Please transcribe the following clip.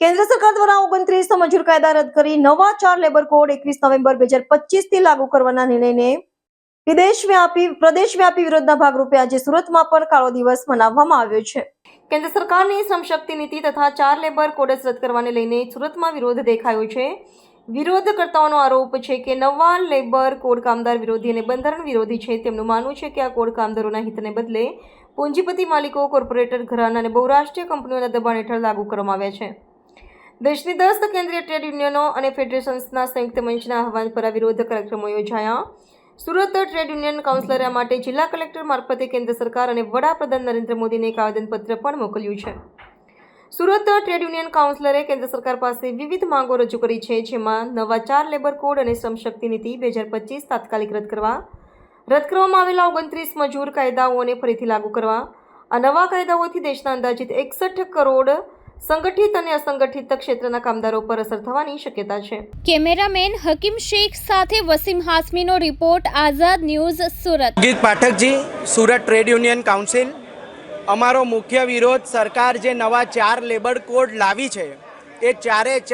કેન્દ્ર સરકાર દ્વારા ઓગણત્રીસ મજૂર કાયદા રદ કરી નવા ચાર લેબર કોડ એકવીસ નવેમ્બર બે હજાર પચીસથી લાગુ કરવાના નિર્ણયને વિદેશ વ્યાપી પ્રદેશ વ્યાપી વિરોધના ભાગરૂપે આજે સુરતમાં પણ કાળો દિવસ મનાવવામાં આવ્યો છે. કેન્દ્ર સરકારની શ્રમશક્તિ નીતિ તથા ચાર લેબર કોડસ રદ કરવાને લઈને સુરતમાં વિરોધ દેખાયો છે. વિરોધકર્તાઓનો આરોપ છે કે નવા લેબર કોડ કામદાર વિરોધી અને બંધારણ વિરોધી છે. તેમનું માનવું છે કે આ કોડ કામદારોના હિતને બદલે પૂંજીપતિ માલિકો, કોર્પોરેટર, ઘરાના અને બહુરાષ્ટ્રીય કંપનીઓના દબાણ હેઠળ લાગુ કરવામાં આવ્યા છે. દેશની દસ કેન્દ્રીય ટ્રેડ યુનિયનો અને ફેડરેશન્સના સંયુક્ત મંચના આહવાન પર વિરોધ કાર્યક્રમો યોજાયા. સુરત ટ્રેડ યુનિયન કાઉન્સિલરે માટે જિલ્લા કલેક્ટર મારફતે કેન્દ્ર સરકાર અને વડાપ્રધાન નરેન્દ્ર મોદીને એક આવેદનપત્ર પણ મોકલ્યું છે. સુરત ટ્રેડ યુનિયન કાઉન્સિલરે કેન્દ્ર સરકાર પાસે વિવિધ માંગો રજૂ કરી છે, જેમાં નવા ચાર લેબર કોડ અને શ્રમ શક્તિ નીતિ બે હજાર પચીસ તાત્કાલિક રદ કરવા, રદ કરવામાં આવેલા ઓગણત્રીસ મજૂર કાયદાઓને ફરીથી લાગુ કરવા, આ નવા કાયદાઓથી દેશના અંદાજિત એકસઠ કરોડ સંગઠિત અને અસંગઠિત ક્ષેત્રના કામદારો પર અસર થવાની શક્યતા છે. કેમેરામેન હકીમ શેખ સાથે વસીમ હાસમીનો report Azad news Surat. Geet Pathakji Surat trade union council. અમારો મુખ્ય વિરોધ સરકાર જે નવા ચાર લેબર કોડ લાવી છે એ ચારે ચાર